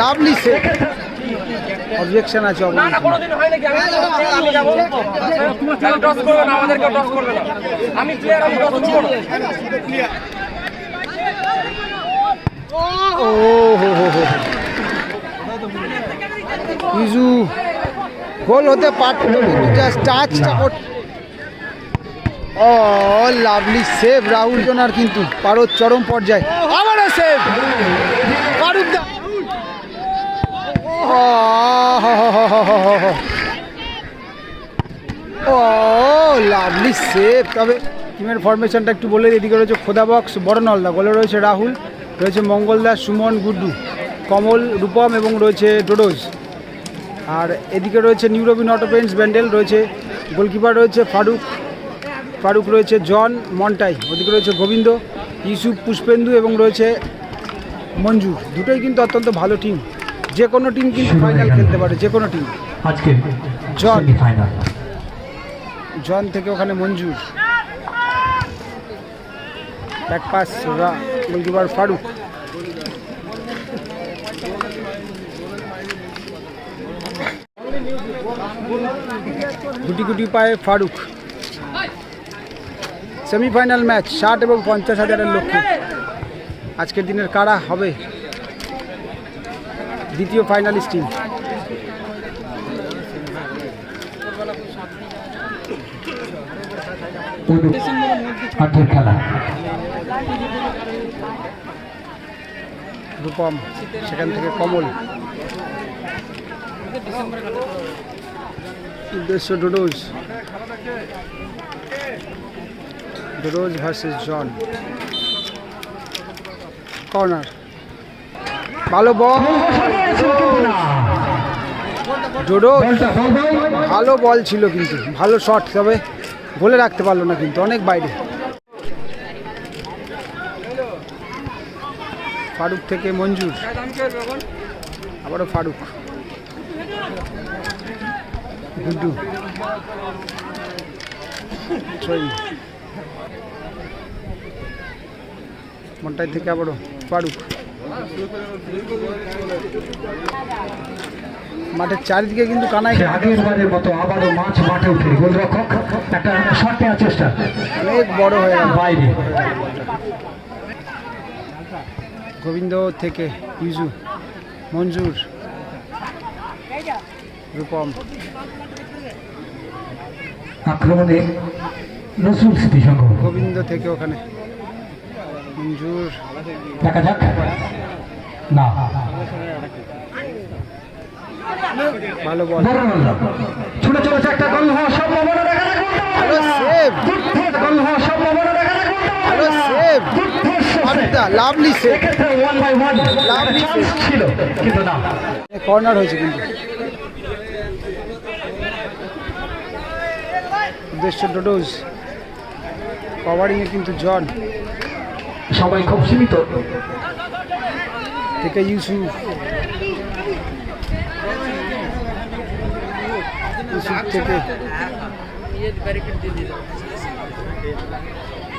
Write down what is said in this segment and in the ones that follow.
Lovely save. Objection আছে না না অবজেকশন হয় নাকি আমি আমি যাব তাহলে টস করবে না আমাদেরকে টস করবে না আমি প্লেয়ার আমি টস করব না। ও হো হো হো ইজু গোল হতে পারতো জাস্ট টাচটা ও লাভলি সেভ রাহুল জোনার কিন্তু। পারো চরম পর্যায়ে। আবারও সেভ ফারুক দা ও লাভলি সেভ তবে টিমের ফরমেশনটা একটু বলে এদিকে রয়েছে খোদা বক্স বড় নলদা। গোলে রয়েছে রাহুল রয়েছে মঙ্গলদাস সুমন গুড্ডু কমল রূপম এবং রয়েছে ডোডোজ। আর এদিকে রয়েছে নিউরোবিন অটোপেন্স ব্যান্ডেল রয়েছে গোলকিপার রয়েছে ফারুক ফারুক রয়েছে জন মন্টাই ওদিকে রয়েছে গোবিন্দ ইউসুফ পুষ্পেন্দু এবং রয়েছে মঞ্জু। দুটোই কিন্তু অত্যন্ত ভালো টিম যে কোনো টিম কিন্তু ফাইনাল খেলতে পারে যে কোনো টিম আজকে জন। ফাইনাল জন থেকে ওখানে Manjur back pass goalkeeper Faruk. গুটি গুটি পায়ে ফারুক। সেমিফাইনাল ম্যাচ ষাট এবং পঞ্চাশ হাজারের লক্ষ্যে আজকের দিনের কারা হবে? দ্বিতীয় ফাইনালিস্ট টিম। রূপম সেখান থেকে কমল। উদ্দেশ্য ডোডোজ। ডোডোজ ভার্সেস জন কর্নার ভালো বল ডোডোজ ভালো বল ছিল কিন্তু। ভালো শট তবে বলে রাখতে পারল না কিন্তু, অনেক বাইরে। ফারুক থেকে মঞ্জুর। আবারও ফারুক। গুড্ডু। মনটাই থেকে আবারও ফারুক মাঠের চারিদিকে কিন্তু কানাই আগের বারের মতো আবারও মাছ মাঠে উঠে গোলরক্ষক। একটা শট নেওয়ার চেষ্টা। অনেক বড় হয়ে গেল। বাইরে। গোবিন্দ থেকে ইউজু মঞ্জুর রূপম। আক্রমণে নজরুল স্মৃতি সংঘ। গোবিন্দ থেকে ওখানে। মঞ্জুর। দেখা যাক। না। ভালো বল। ছুটে চলেছে একটা গোল হওয়ার সম্ভাবনা দেখা যাক ভালো সেভ গোল হওয়ার সম্ভাবনা দেখা যাক ভালো save lovely save one by one Lovely ছিল কিন্তু না। কর্নার হয়েছে কিন্তু। উদ্দেশ্য ডোডোজ কভারিংয়ে কিন্তু জন। সবাই খুব সীমিত। থেকে ইউসুফ। ইউসুফ থেকে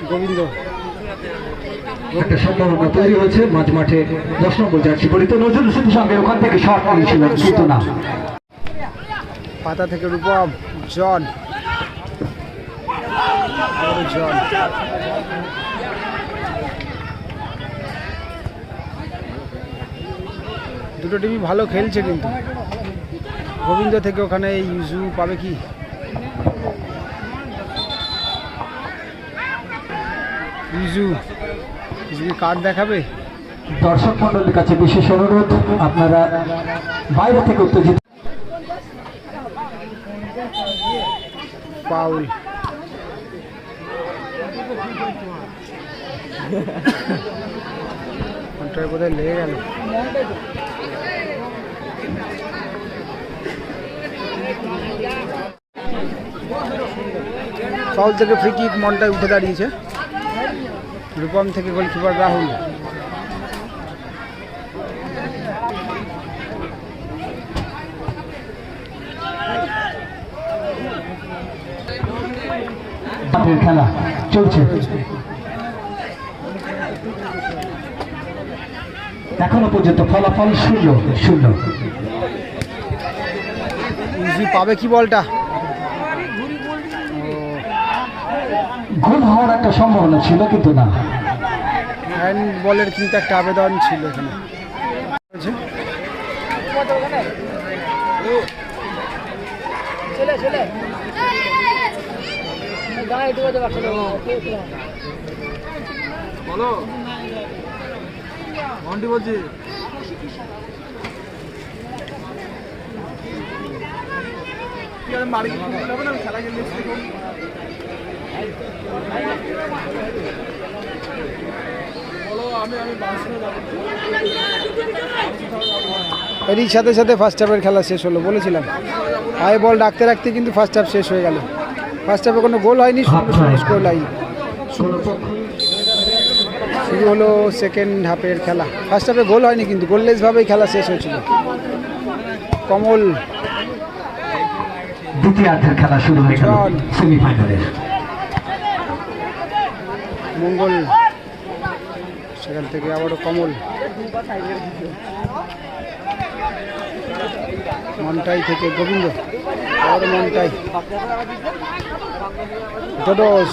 গোবিন্দ। একটা সম্ভাবনা তৈরি হয়েছে মাঝ মাঠে দশ নম্বর জার্সি পরিত নজরুল স্মৃতি সঙ্গে ওখান থেকে শট নিয়েছিল কিন্তু না পাতা থেকে রূপম জন। আবারও জন দুটো টিমই ভালো খেলছে কিন্তু। গোবিন্দ থেকে ওখানে ইউজু পাবে কি? ইউজু কার্ড দেখাবে? দর্শক মন্ডলীর কাছে বিশেষ অনুরোধ আপনারা বাইরে থেকে উত্তেজিত পাউল। ঘন্টায় বোধহয় লেগে গেল। ফাউল থেকে ফ্রি কিক মনটায় উঠে দাঁড়িয়েছে। রূপম থেকে গোলকিপার রাহুল। খেলা চলছে। এখনও পর্যন্ত ফলাফল শূন্য শূন্য। পাবে কি বলটা? গোল হওয়ার একটা সম্ভাবনা ছিল কিন্তু না। হ্যান্ড বলের কিন্তু একটা আবেদন ছিল এখানে। আছে? এরই সাথে সাথে ফার্স্ট হাফের খেলা শেষ হলো বলেছিলাম। হাই বল ডাকতে রাখতে কিন্তু ফার্স্ট হাফ শেষ হয়ে গেল। ফার্স্ট হাফে কোনো গোল হয়নি স্কোর লাইন শুরু হলো সেকেন্ড হাফের খেলা। ফার্স্ট হাফে গোল হয়নি কিন্তু গোললেসভাবেই খেলা শেষ হয়েছিল। কমল। দ্বিতীয়ার্ধের খেলা শুরু হয়ে গেল সেমিফাইনালের। মঙ্গল। সেখান থেকে আবারও কমল। মনটাই থেকে গোবিন্দ। আবারও মনটাই ডোডোস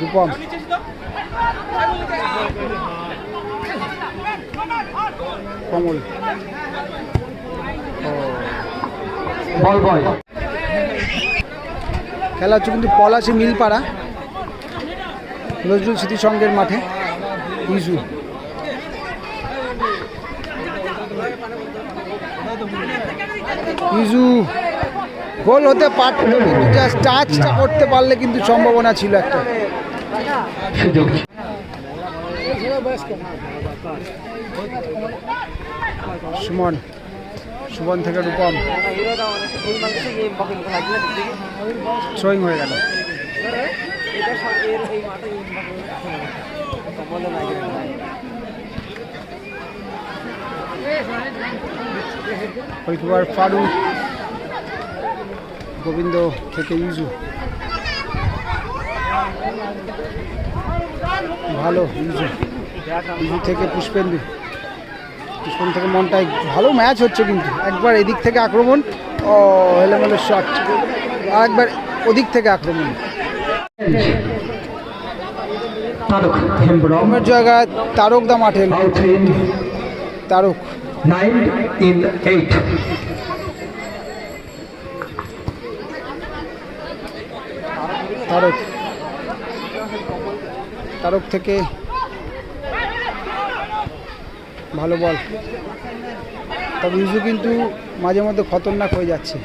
রূপম কমল খেলা হচ্ছে কিন্তু পলাশি মিলপাড়া নজরুল স্মৃতি সংঘের মাঠে। ইজু। ইজু, গোল হতে পারত কিন্তু জাস্ট টাচটা করতে পারলে কিন্তু সম্ভাবনা ছিল একটা। সুমন সুমন থেকে রূপম। থ্রোয়িং হয়ে গেল। ওইবার ফারুক গোবিন্দ থেকে ইউজু। ভালো ইউজু। ইউজু থেকে পুষ্পেন্দু। পুষ্পেন্দু থেকে মনটাই ভালো ম্যাচ হচ্ছে কিন্তু। একবার এদিক থেকে আক্রমণ ও এলোমেলো শট আর একবার ওদিক থেকে আক্রমণ। তারক জায়গায় তারকদা মাঠে Tarak. Nine in eight. Tarak. Tarak থেকে ভালো বল। তবে ইউজু কিন্তু মাঝে মধ্যে খতরনাক হয়ে যাচ্ছে।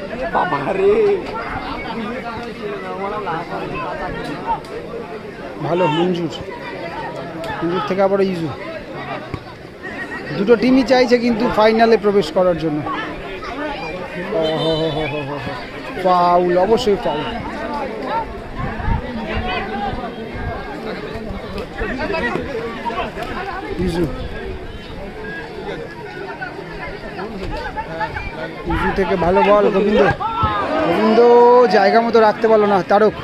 ভালো মঞ্জুর। মঞ্জুর থেকে আবার ইউজু দুটো টিমই চাইছে কিন্তু ফাইনালে প্রবেশ করার জন্য। ফাউল অবশ্যই ফাউল ইজু। থেকে ভালো বল, গোবিন্দ। গোবিন্দ জায়গা মতো রাখতে পারল না, তারক।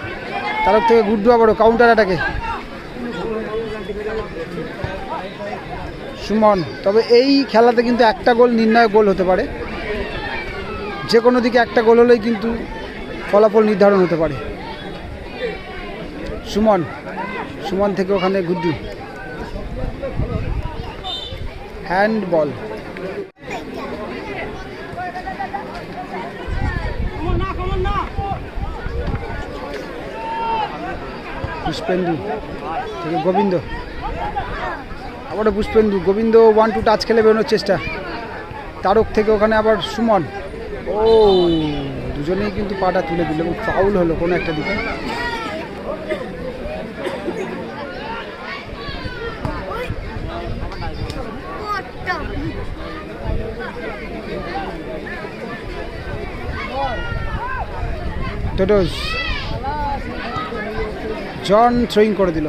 তারক থেকে গুড্ডু আবারও কাউন্টার অ্যাটাকে সুমন, তবে এই খেলাতে কিন্তু একটা গোল নির্ণায়ক গোল হতে পারে। যে কোনো দিকে একটা গোল হলেই কিন্তু ফলাফল নির্ধারণ হতে পারে। সুমন সুমন থেকে ওখানে গুড্ডু। হ্যান্ড বল। পুষ্পেন্দু থেকে গোবিন্দ। আবারও Pushpendu, Gobinda one two touch খেলে বেরোনোর চেষ্টা। তারক থেকে ওখানে আবার সুমন। ও, দুজনেই কিন্তু পাটা তুলে দিল এবং ফাউল হলো কোনো একটা দিকে। টোটোস জন থ্রোয়িং করে দিল।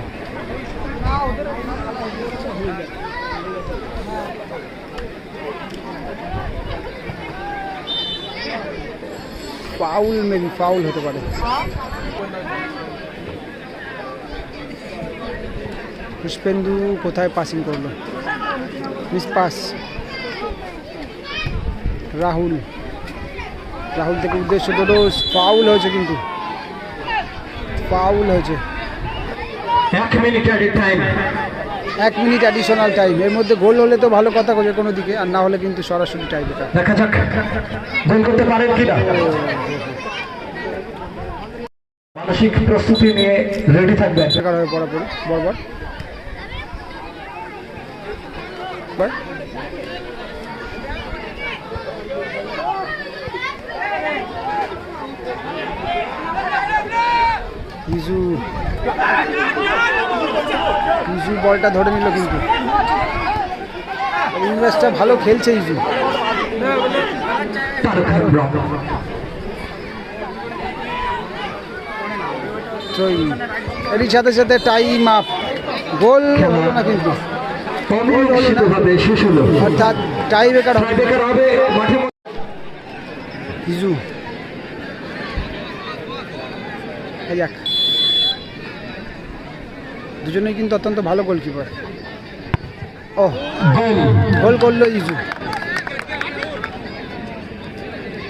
ফাউল, মেবি ফাউল হতে পারে। পুষ্পেন্দু কোথায় পাসিং করল? Miss pass Rahul. রাহুল থেকে উদ্দেশ্য ডোডোস ফাউল হয়েছে কিন্তু। ফাউল হয়েছে। এক মিনিট অ্যাট টাইম এক মিনিট অ্যাডিশনাল টাইম এর মধ্যে গোল হলে তো ভালো কথা যে কোনো দিকে আর না হলে কিন্তু সরাসরি টাইম দেখা যাক গোল করতে পারেন কিনা। মানসিক প্রস্তুতি নিয়ে রেডি থাকবেন। হয়ে পড়া পড়ে বরবার। ইজু। ইজু বলটা ধরে নিল কিন্তু। ইংরেজটা ভালো খেলছে ইজু। এরই সাথে সাথে টাইম আপ গোল হলো না কিন্তু। অর্থাৎ টাই বেকার হবে। এই যাক দুজনেই কিন্তু অত্যন্ত ভালো গোলকিপার ও গোল গোল করল ইজু।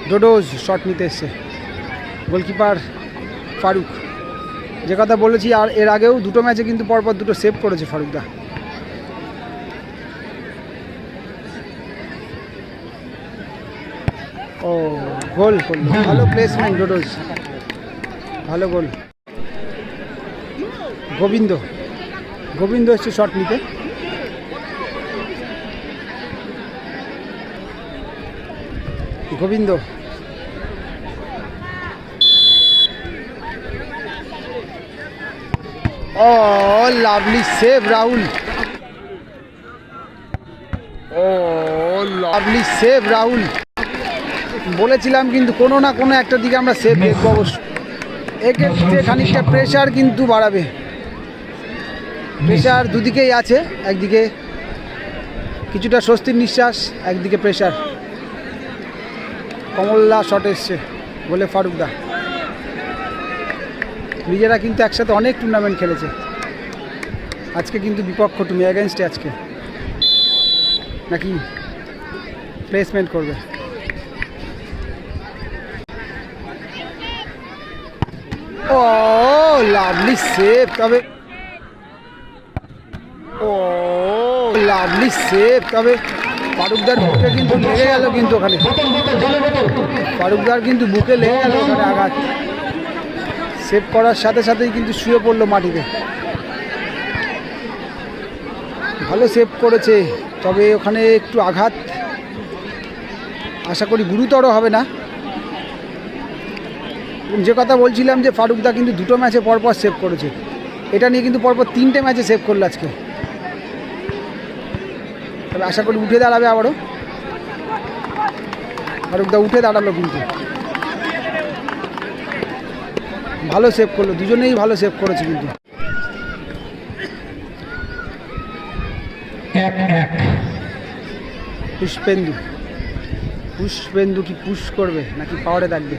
ডোডোজ শট নিতে এসছে। গোলকিপার ফারুক। যে কথা বলেছি আর এর আগেও দুটো ম্যাচে কিন্তু পরপর দুটো সেভ করেছে ফারুকদা। ও গোল করল। ভালো প্লেসমেন্ট ডোডোজ। ভালো গোল গোবিন্দ। গোবিন্দ এসছে শট নিতে। Gobinda. Oh lovely save Rahul. Oh lovely save Rahul. বলেছিলাম কিন্তু কোনো না কোনো একটা দিকে আমরা সেভ দেখব অবশ্য। এক্ষেত্রে খানিকটা প্রেশার কিন্তু বাড়াবে। প্রেশার দুদিকেই আছে, একদিকে কিছুটা স্বস্তির নিঃশ্বাস, একদিকে প্রেশার কমল্লা শট এসছে, বলে ফারুকদা। নিজেরা কিন্তু একসাথে অনেক টুর্নামেন্ট খেলেছে। আজকে কিন্তু বিপক্ষ তুমি অ্যাগেনস্টে আজকে। নাকি প্লেসমেন্ট করবে? ও লাভলি সেভ তবে ও লাভলি সেভ তবে ফারুকদার বুকে কিন্তু লেগে গেল কিন্তু ওখানে। ফারুকদার কিন্তু বুকে লেগে গেল ওখানে আঘাত। সেভ করার সাথে সাথেই কিন্তু শুয়ে পড়ল মাটিতে। ভালো সেভ করেছে, তবে ওখানে একটু আঘাত। আশা করি গুরুতর হবে না। যে কথা বলছিলাম যে ফারুকদা কিন্তু দুটো ম্যাচে পরপর সেভ করেছে। এটা নিয়ে কিন্তু পরপর তিনটে ম্যাচে সেভ করল আজকে। তবে আশা করি উঠে দাঁড়াবে আবারও। ফারুকদা উঠে দাঁড়াল কিন্তু। ভালো সেভ করল দুজনেই ভালো সেভ করেছে কিন্তু। পুষ্পেন্দু। পুষ্পেন্দু কি পুশ করবে নাকি পাওয়ারে থাকবে?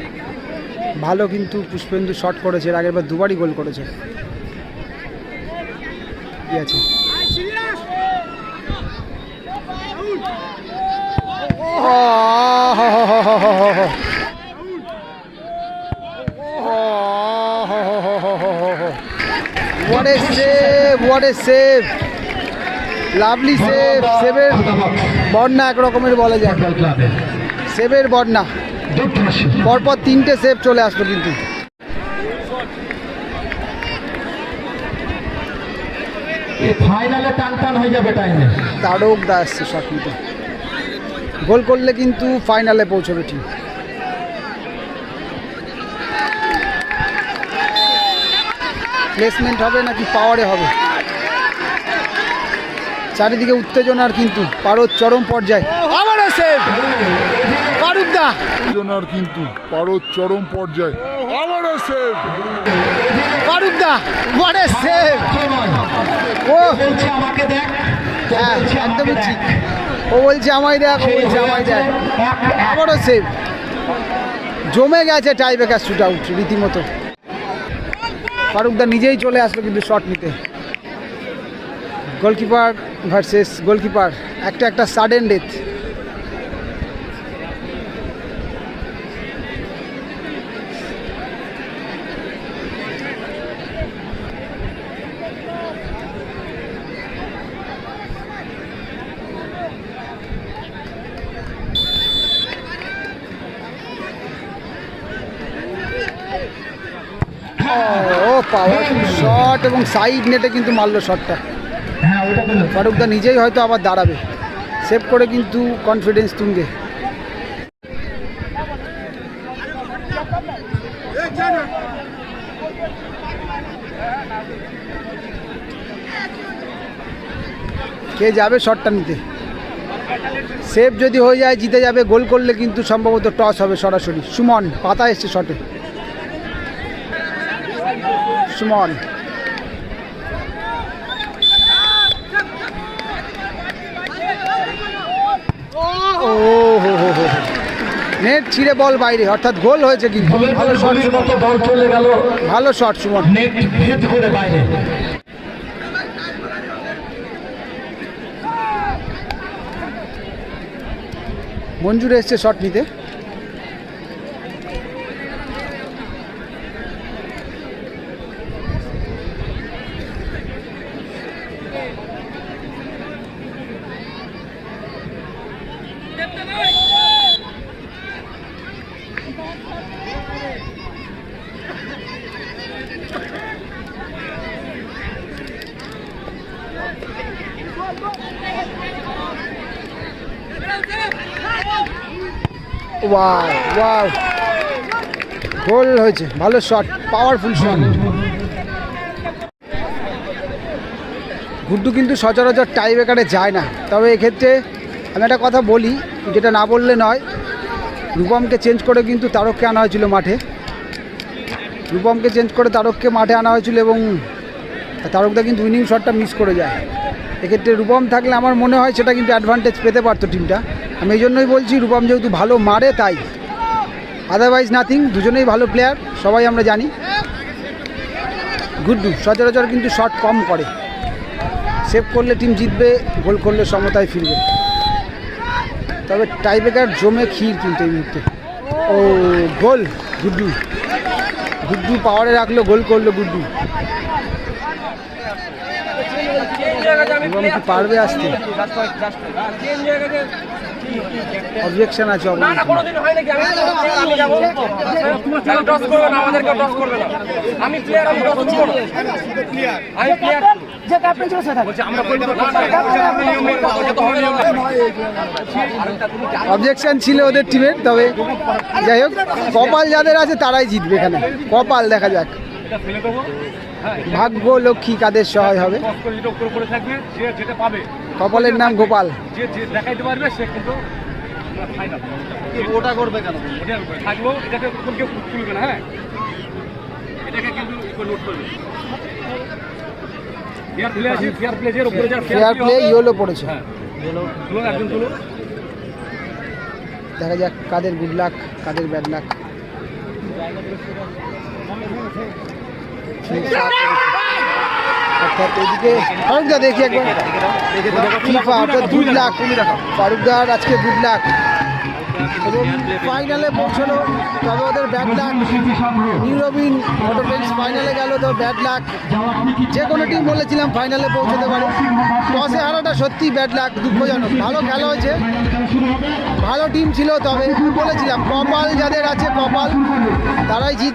ভালো কিন্তু পুষ্পেন্দু শট করেছে এর আগের বার দুবারই গোল করেছে। ঠিক আছে। What a save! Lovely save সেভের বন্যা এক রকমের বলা যায়। সেভের বন্যা। পরপর তিনটে সেভ চলে আসলো কিন্তু। এই ফাইনালে টান টান হয়ে যাবে টাইমে তারক দা আসছে নিতে। গোল করলে কিন্তু ফাইনালে পৌঁছবে ঠিক। প্লেসমেন্ট হবে নাকি? পাওয়ারে হবে। চারিদিকে উত্তেজনার কিন্তু পারদ চরম পর্যায়ে। সেভ উত্তেজনার কিন্তু পারদ চরম পর্যায়ে। সেভ এ সেভ ও। বলছে আমাকে দেখ ও হ্যাঁ বলছে একদমই ঠিক। ও বলছে আমায় দেখ ও বলছে আমায় দেখ। আবারও সেভ জমে গেছে টাই বেকার শুট আউট রীতিমতো ফারুকদা নিজেই চলে আসলো কিন্তু শট নিতে। গোলকিপার ভার্সেস গোলকিপার একটা একটা সাডেন ডেথ ও পাওয়ারফুল শট এবং সাইড নেটে কিন্তু মারলো শটটা ফারুকদা নিজেই হয়তো আবার দাঁড়াবে। সেভ করে কিন্তু কনফিডেন্স তুঙ্গে। কে যাবে শটটা নিতে? সেভ যদি হয়ে যায়, জিতে যাবে, গোল করলে কিন্তু সম্ভবত টস হবে সরাসরি। সুমন, পাতা এসছে শটে সুমন। ও হো হো হো। নেট ছিঁড়ে বল বাইরে অর্থাৎ গোল হয়েছে কিন্তু। ভালো শট বল চলে গেল। ভালো শট সুমন। নেট ভেদ করে বাইরে। মঞ্জুর এসছে শট নিতে। ওয়াও ওয়াও গোল হয়েছে, ভালো শট পাওয়ারফুল শট গুড্ডু কিন্তু সচরাচর টাই ব্রেকারে যায় না। তবে এক্ষেত্রে আমি একটা কথা বলি, যেটা না বললে নয়। রূপমকে চেঞ্জ করে কিন্তু তারককে আনা হয়েছিল মাঠে। রূপমকে চেঞ্জ করে তারককে মাঠে আনা হয়েছিল এবং তারকদা কিন্তু উইনিং শটটা মিস করে যায়। এক্ষেত্রে রূপম থাকলে আমার মনে হয় সেটা কিন্তু অ্যাডভান্টেজ পেতে পারতো টিমটা আমি এই জন্যই বলছি রূপম যেহেতু ভালো মারে, তাই। আদারওয়াইজ নাথিং দুজনেই ভালো প্লেয়ার সবাই আমরা জানি। গুড্ডু সচরাচর কিন্তু শট কম করে। সেভ করলে টিম জিতবে গোল করলে সমতায় ফিরবে। তবে টাইব্রেকার জমে ক্ষীর কিন্তু এই মুহূর্তে। ও গোল গুড্ডু গুড্ডু পাওয়ারে রাখল গোল করল গুড্ডু এবং কি পারবে আসতে? অবজেকশন আছে আমি প্লেয়ার আমি অবজেকশন ছিল ওদের টিমের তবে যাই হোক কপাল যাদের আছে তারাই জিতবে এখানে। কপাল দেখা যাক। ভাগ্য লক্ষ্মী কাদের সহায় হবে? কপালের নাম গোপাল। দেখাইতে পারবে সে কিন্তু ওটা করবে কেন? থাকল এটাকে কেউ তুলবে না হ্যাঁ? এটাকে কিন্তু নোট করবে ফেয়ার প্লে ইয়েলো পড়েছে। হ্যাঁ। দেখা যাক কাদের গুড লাক কাদের ব্যাড লাক আজকে এবং ফাইনালে ওদের লাক ফাইনালে লাক যে কোনো টিম বলেছিলাম ফাইনালে পৌঁছতে পারে। টসে হারাটা সত্যি ব্যাড লাক দুঃখজনক। ভালো খেলা হয়েছে। ভালো টিম ছিল তবে, বলেছিলাম, কপাল যাদের আছে কপাল, তারাই জিত।